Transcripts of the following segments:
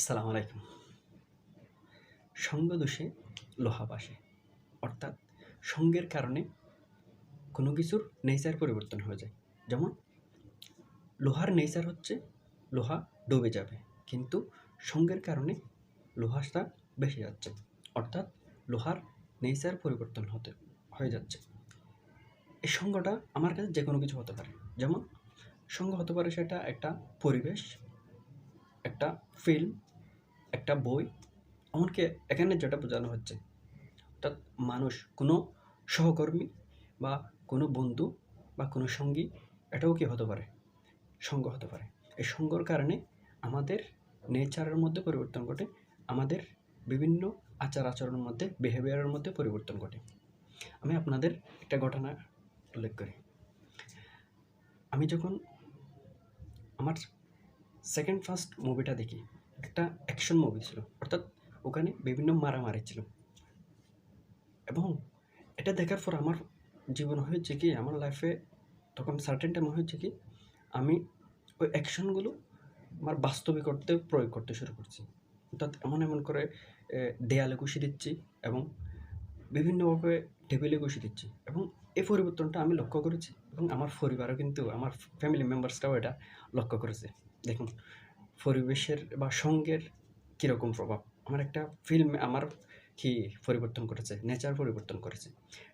আসসালামু আলাইকুম। সঙ্গ দোষে লোহা বাসে। অর্থাৎ সঙ্গের কারণে কোনো কিছুর নেচার পরিবর্তন হয়ে যায়। যেমন, লোহার নেচার হচ্ছে লোহা ডুবে যাবে, কিন্তু সঙ্গের কারণে লোহাটা বেসে যাচ্ছে। অর্থাৎ লোহার নেচার পরিবর্তন হতে, হয়ে যাচ্ছে। এই সঙ্গটা আমার কাছে যে কোনো কিছু হতে পারে। যেমন, সঙ্গ হতে পারে সেটা একটা পরিবেশ, একটা ফিল্ম একটা বই, এমনকি এখানে যেটা বোঝানো হচ্ছে, অর্থাৎ মানুষ কোনো সহকর্মী বা কোনো বন্ধু বা কোনো সঙ্গী, এটাও কি হতে পারে? সঙ্গ হতে পারে। এই সঙ্গর কারণে আমাদের নেচারের মধ্যে পরিবর্তন ঘটে, আমাদের বিভিন্ন আচার আচরণের মধ্যে বিহেভিয়ারের মধ্যে পরিবর্তন ঘটে। আমি আপনাদের একটা ঘটনা উল্লেখ করি। আমি যখন আমার সেকেন্ড ফার্স্ট মুভিটা দেখি একটা অ্যাকশন মুভি ছিল। অর্থাৎ ওখানে বিভিন্ন মারামারি ছিল। এবং এটা দেখার পর আমার জীবন হয়েছে কি, আমার লাইফে তখন সার্টেন টাইম হয়েছে কি, আমি ওই অ্যাকশনগুলো আমার বাস্তবে করতে প্রয়োগ করতে শুরু করছি। অর্থাৎ এমন এমন করে দেয়ালে ঘুষি দিচ্ছি এবং বিভিন্নভাবে টেবিলে ঘুষি দিচ্ছি। এবং এই পরিবর্তনটা আমি লক্ষ্য করেছি এবং আমার পরিবারও কিন্তু, আমার ফ্যামিলি মেম্বার্সরাও এটা লক্ষ্য করেছে। দেখুন পরিবেশের বা সঙ্গের কীরকম প্রভাব? আমার একটা ফিল্ম আমার কি পরিবর্তন করেছে নেচার পরিবর্তন করেছে।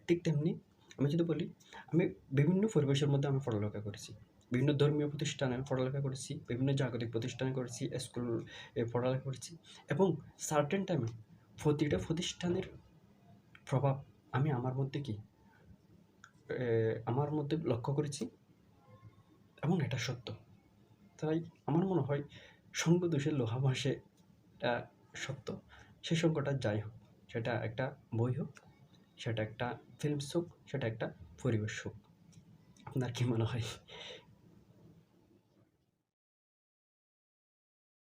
ঠিক তেমনি আমি যদি বলি, আমি বিভিন্ন পরিবেশের মধ্যে আমি পড়ালেখা করেছি। বিভিন্ন ধর্মীয় প্রতিষ্ঠানে আমি পড়ালেখা করেছি, বিভিন্ন জাগতিক প্রতিষ্ঠানে করেছি স্কুল পড়ালেখা করেছি এবং সার্টেন টাইমে প্রতিটা প্রতিষ্ঠানের প্রভাব আমি আমার মধ্যে কি? আমার মধ্যে লক্ষ্য করেছি এবং এটা সত্য। তাই আমার মনে হয় সঙ্গ দোষের লোহা এটা সত্য। সে সঙ্গটা যাই হোক, সেটা একটা বই হোক, সেটা একটা ফিল্মস হোক সেটা একটা পরিবেশ হোক। আপনার কী মনে হয়?